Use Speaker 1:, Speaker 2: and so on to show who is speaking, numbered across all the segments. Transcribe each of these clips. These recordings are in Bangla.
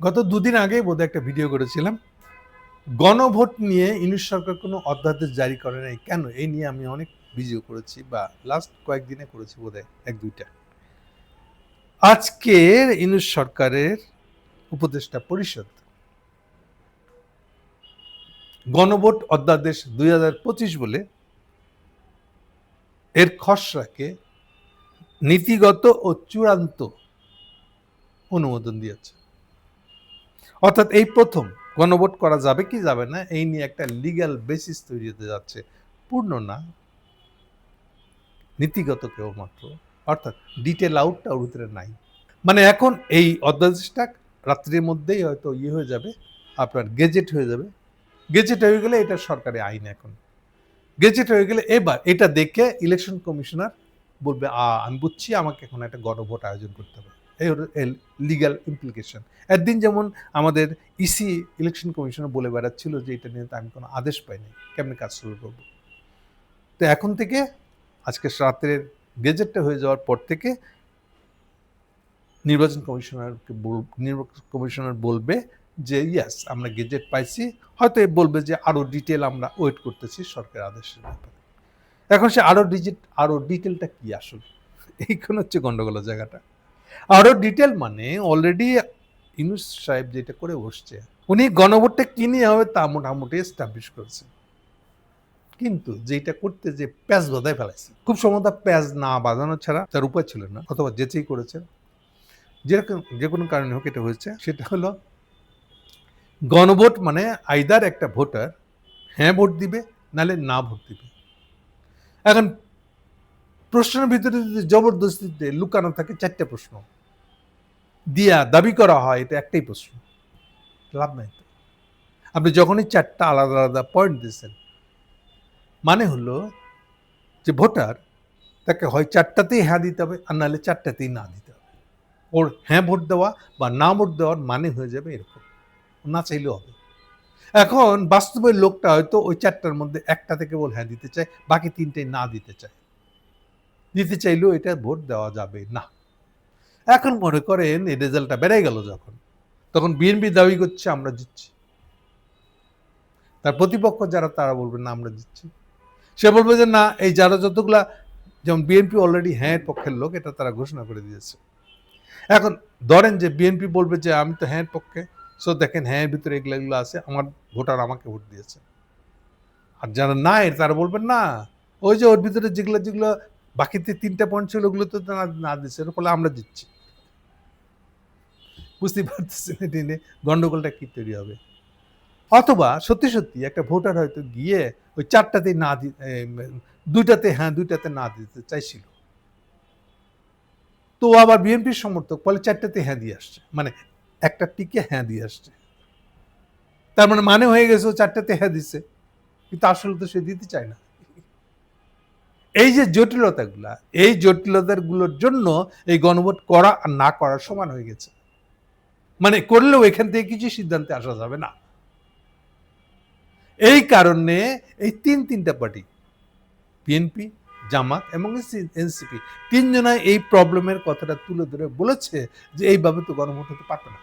Speaker 1: গত দুদিন আগে বোধহয় একটা ভিডিও করেছিলাম। গণভোট নিয়ে ইউনিট সরকার কোনো অধ্যাদেশ জারি করে নাই। কেন? এই নিয়ে আমি অনেক ভিডিও করেছি বা লাস্ট কয়েকদিনে করেছি বোধহয়, এক দুইটা। আজকের ইউনিট সরকারের উপদেষ্টা পরিষদ গণভোট অধ্যাদেশ দুই হাজার পঁচিশ বলে এর খসড়াকে নীতিগত ও চূড়ান্ত অনুমোদন দিয়েছে। অর্থাৎ এই প্রথম গণভোট করা যাবে কি যাবে না, এই নিয়ে একটা লিগ্যাল বেসিস তৈরি হতে যাচ্ছে। পূর্ণ না, নীতিগত কেবলমাত্র অর্থাৎ ডিটেল আউটটা ওর ভিতরে নাই। মানে এখন এই অধ্যাদেশটা রাত্রির মধ্যেই হয়তো ইয়ে হয়ে যাবে, আপনার গেজেট হয়ে যাবে। গেজেট হয়ে গেলে এটা সরকারি আইন এখন। গেজেট হয়ে গেলে এবার এটা দেখে ইলেকশন কমিশনার বলবে, আ, আমি বুঝছি আমাকে এখন একটা গণভোট আয়োজন করতে হবে। এই হলো লিগ্যাল ইমপ্লিকেশন একদিন যেমন আমাদের ইসি ইলেকশন কমিশনার বলে বেড়াচ্ছিল যে এটা নিয়ে আমি কোনো আদেশ পাইনি। কেমনি কাজ শুরু করব? তো এখন থেকে আজকে রাত্রের গেজেটটা হয়ে যাওয়ার পর থেকে নির্বাচন কমিশনারকে বল, নির্বাচন কমিশনার বলবে যে ইয়াস আমরা গেজেট পাইছি। হয়তো বলবে যে আরও ডিটেল আমরা ওয়েট করতেছি সরকার আদেশের ব্যাপারে। এখন সে আরও ডিজিট আরও ডিটেলটা কি আসলে? এইখানে হচ্ছে গন্ডগোলের জায়গাটা। আরও ডিটেল মানে অলরেডি ইউনুস সাহেব যেটা করে বসছে, উনি গণভোটটা কি নিয়ে হবে তা মোটামুটি এস্টাবলিশ করেছে। কিন্তু যেটা করতে যে প্যাঁচ বাধায় ফেলাইছে, খুব সম্ভবত প্যাঁচ না বাজানো ছাড়া তার উপায় ছিল না, অথবা যেচেই করেছেন যেরকম যে কোনো কারণে হোক এটা হয়েছে, সেটা হলো গণভোট মানে আইদার একটা ভোটার হ্যাঁ ভোট দিবে, নালে না ভোট দিবে। এখন প্রশ্নের ভিতরে যদি জবরদস্তিতে লুকানো থাকে চারটে প্রশ্ন। দিয়া দাবি করা হয়, এটা একটাই প্রশ্ন। লাভ নাই। আপনি যখনই চারটা আলাদা আলাদা পয়েন্ট দিয়েছেন মানে হলো যে ভোটার তাকে হয় চারটাতেই হ্যাঁ দিতে হবে, আর নাহলে চারটাতেই না দিতে হবে। ওর হ্যাঁ ভোট দেওয়া বা না ভোট দেওয়ার মানে হয়ে যাবে এরকম। না চাইলেও হবে। এখন বাস্তবের লোকটা হয়তো ওই চারটার মধ্যে একটা থেকে বল হ্যাঁ দিতে চায়, বাকি তিনটে না দিতে চায়। দিতে চাইলেও এটা ভোট দেওয়া যাবে না। এখন মনে করেন এই রেজাল্টটা বেড়ে গেল যখন, তখন বিএনপি দাবি করছে, আমরা জিতছি। তার প্রতিপক্ষ যারা, তারা বলবে, না, আমরা জিতছি। সে বলবে যে, না, এই যারা যতগুলা, যেমন বিএনপি অলরেডি হ্যাঁ পক্ষের লোক, এটা তারা ঘোষণা করে দিয়েছে। এখন ধরেন যে, বিএনপি বলবে যে, আমি তো হ্যাঁ পক্ষে। সো দেখেন হ্যাঁ ভিতরে এগুলো এগুলো আছে, আমার ভোটার আমাকে ভোট দিয়েছে। আর যারা নাই তারা বলবেন না, ওই যে ওর ভিতরে যেগুলো যেগুলো বাকিতে তিনটা পয়েন্ট ছিল, ওগুলো তো না না দিচ্ছে ফলে আমরা দিচ্ছি বুঝতেই পারতেছেন এটা নিয়ে গন্ডগোলটা কি তৈরি হবে। অথবা সত্যি সত্যি একটা ভোটার হয়তো গিয়ে ওই চারটাতে না দুইটাতে হ্যাঁ দুইটাতে না দিতে চাইছিল। তো আবার বিএনপির সমর্থক ফলে চারটাতে হ্যাঁ দিয়ে আসছে। মানে একটা টিকে হ্যাঁ দিয়ে আসছে। তার মানে মানে হয়ে গেছে ও চারটাতে হ্যাঁ দিচ্ছে। কিন্তু আসলে তো সে দিতে চায় না। এই যে জটিলতাগুলা, এই জটিলতাগুলোর জন্য এই গণভোট করা আর না করা সমান হয়ে গেছে। মানে করলেও এখান থেকে কিছু সিদ্ধান্তে আসা যাবে না। এই কারণে এই তিন তিনটা পার্টি বিএনপি জামাত এবং এনসিপি তিনজনায় এই প্রবলেমের কথাটা তুলে ধরে বলেছে যে এইভাবে তো গণভোট হতে পারবে না।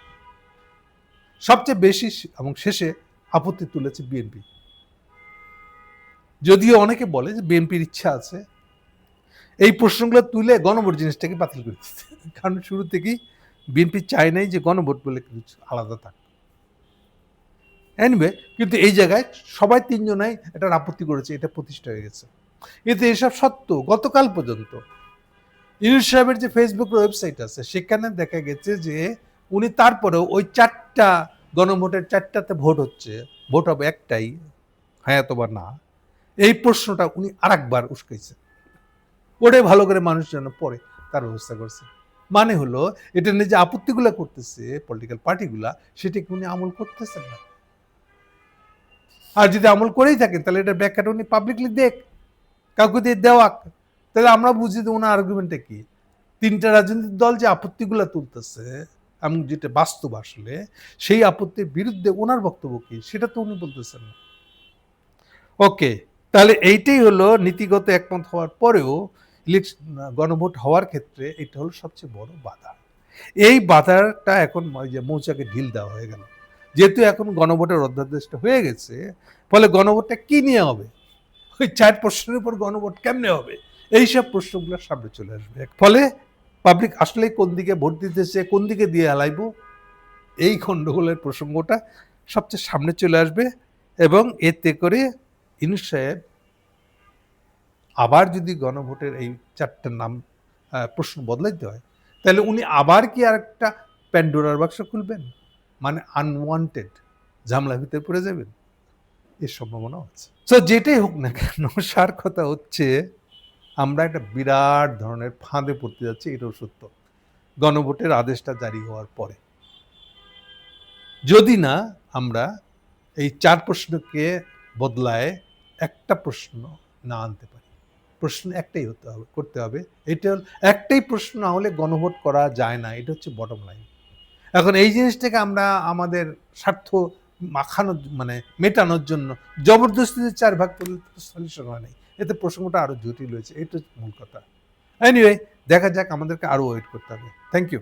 Speaker 1: সবচেয়ে বেশি এবং শেষে আপত্তি তুলেছে বিএনপি যদিও অনেকে বলে যে বিএনপির ইচ্ছা আছে, এই প্রশ্নগুলো তুলে গণভোট জিনিসটাকে বাতিল করে দিতে। কারণ শুরু থেকেই বিএনপি চায় নাই যে গণভোট বলে কিছু আলাদা থাক। এনিওয়ে কিন্তু এই জায়গায় সবাই তিনজনাই এটা আপত্তি করেছে, এটা প্রতিষ্ঠা হয়ে গেছে। কিন্তু এসব সত্য, গতকাল পর্যন্ত ইউনুস সাহেবের যে ফেসবুক ওয়েবসাইট আছে, সেখানে দেখা গেছে যে উনি তারপরেও ওই চারটা গণভোটের চারটাতে ভোট হচ্ছে, ভোট হবে একটাই হ্যাঁ অথবা না। এই প্রশ্নটা উনি আরেকবার উস্কাইছে। ওটাই ভালো করে মানুষ যেন পড়ে, তার ব্যবস্থা করছে। মানে হলো, এটা নিয়ে যে আপত্তিগুলা করতেছে পলিটিক্যাল পার্টিগুলা সেটাকে উনি আমল করতেছেন না? আর যদি আমল করেই থাকেন, তাহলে এটা ব্যাখ্যাটা উনি পাবলিকলি দেখ, কাউকে দিয়ে দেওয়াক। তাহলে আমরা বুঝি যে ওনার আর্গুমেন্টটা কি? তিনটা রাজনৈতিক দল যে আপত্তিগুলো তুলতেছে, এবং যেটা বাস্তব আসলে, সেই আপত্তির বিরুদ্ধে ওনার বক্তব্য কি? সেটা তো উনি বলতেছেন না। ওকে তাহলে এইটাই হলো নীতিগত একমত হওয়ার পরেও গণভোট হওয়ার ক্ষেত্রে এটা হলো সবচেয়ে বড় বাধা। এই বাধাটা এখন যে মৌচাকে ঢিল দেওয়া হয়ে গেল। যেহেতু এখন গণভোটের অধ্যাদেশটা হয়ে গেছে, ফলে গণভোটটা কি নিয়ে হবে? ওই চার প্রশ্নের উপর গণভোট কেমনে হবে? এইসব প্রশ্নগুলো সামনে চলে আসবে। ফলে পাবলিক আসলে কোন দিকে ভোট দিতেছে কোন দিকে দিয়ে হালাইব এই গণ্ডগোলের প্রসঙ্গটা সবচেয়ে সামনে চলে আসবে এবং এতে করে ইনুস সাহেব আবার যদি গণভোটের এই চারটার নাম প্রশ্ন বদলাইতে হয়, তাহলে উনি আবার কি আর একটা প্যান্ডোরার বাক্স খুলবেন? মানে আনওয়ান্টেড ঝামেলার ভিতরে পড়ে যাবেন? এর সম্ভাবনা আছে। তো যেটাই হোক না কেন, সার কথা হচ্ছে আমরা একটা বিরাট ধরনের ফাঁদে পড়তে যাচ্ছি, এটাও সত্য। গণভোটের আদেশটা জারি হওয়ার পরে। যদি না, আমরা এই চার প্রশ্নকে বদলায় একটা প্রশ্ন না আনতে পারি। প্রশ্ন একটাই হতে হবে, করতে হবে। এটা হল, একটাই প্রশ্ন না হলে গণভোট করা যায় না, এটা হচ্ছে বটম লাইন এখন এই জিনিসটাকে আমরা আমাদের স্বার্থ মাখানোর মানে মেটানোর জন্য জবরদস্তিতে চার ভাগ করলে সলিউশন হয় নাই। এতে প্রসঙ্গটা আরও জটিল হয়েছে, এটা মূল কথা। এনিওয়ে দেখা যাক আমাদেরকে আরও ওয়েট করতে হবে। Thank you